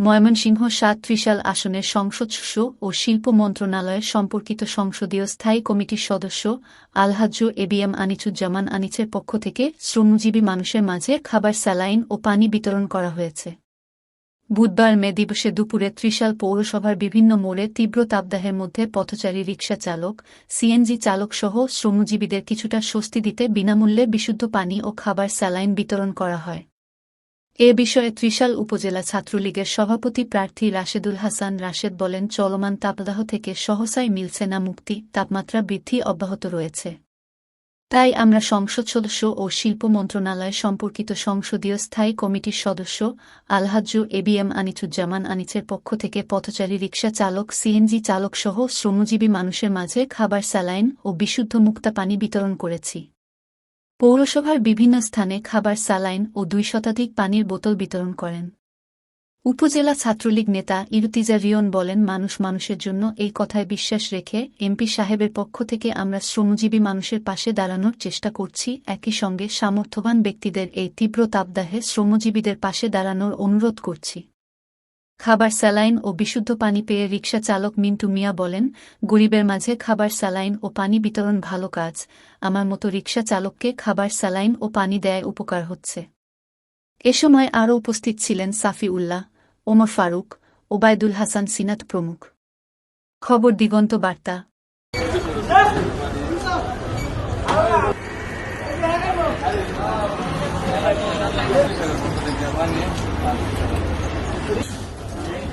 ময়মনসিংহ সাত ত্রিশাল আসনের সংসদ সুষ ও শিল্প মন্ত্রণালয়ের সম্পর্কিত সংসদীয় স্থায়ী কমিটির সদস্য আলহাজ্জ এবিএম আনিচুজ্জামান আনিচের পক্ষ থেকে শ্রমজীবী মানুষের মাঝে খাবার স্যালাইন ও পানি বিতরণ করা হয়েছে। বুধবার মে দিবসে দুপুরে ত্রিশাল পৌরসভার বিভিন্ন মোড়ে তীব্র তাপদাহের মধ্যে পথচারী রিকশা চালক, সিএনজি চালকসহ শ্রমজীবীদের কিছুটা স্বস্তি দিতে বিনামূল্যে বিশুদ্ধ পানি ও খাবার স্যালাইন বিতরণ করা হয়। এ বিষয়ে ত্রিশাল উপজেলা ছাত্রলীগের সভাপতি প্রার্থী রাশেদুল হাসান রাশেদ বলেন, চলমান তাপদাহ থেকে সহসাই মিলছে না, মুক্তি, তাপমাত্রা বৃদ্ধি অব্যাহত রয়েছে। তাই আমরা সংসদ সদস্য ও শিল্প মন্ত্রণালয় সম্পর্কিত সংসদীয় স্থায়ী কমিটির সদস্য আলহাজ্জু এবিএম আনিচুজ্জামান আনিচের পক্ষ থেকে পথচারী রিকশা চালক, সিএনজি চালকসহ শ্রমজীবী মানুষের মাঝে খাবার স্যালাইন ও বিশুদ্ধ মুক্তা পানি বিতরণ করেছি। পৌরসভার বিভিন্ন স্থানে খাবার সালাইন ও দুই শতাধিক পানির বোতল বিতরণ করেন। উপজেলা ছাত্রলীগ নেতা ইরতিজা রিয়ন বলেন, মানুষ মানুষের জন্য এই কথায় বিশ্বাস রেখে এমপি সাহেবের পক্ষ থেকে আমরা শ্রমজীবী মানুষের পাশে দাঁড়ানোর চেষ্টা করছি। একই সঙ্গে সামর্থ্যবান ব্যক্তিদের এই তীব্র তাপদাহে শ্রমজীবীদের পাশে দাঁড়ানোর অনুরোধ করছি। খাবার স্যালাইন ও বিশুদ্ধ পানি পেয়ে রিকশা চালক মিন্টু মিয়া বলেন, গরিবের মাঝে খাবার স্যালাইন ও পানি বিতরণ ভালো কাজ। আমার মতো রিকশা চালককে খাবার স্যালাইন ও পানি দেয় উপকার হচ্ছে। এ সময় আরও উপস্থিত ছিলেন সাফি উল্লাহ ওমর ফারুক, ওবায়দুল হাসান সিনাত প্রমুখ। খবর দিগন্ত বার্তা।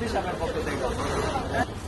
হিসাবের পক্ষ থেকে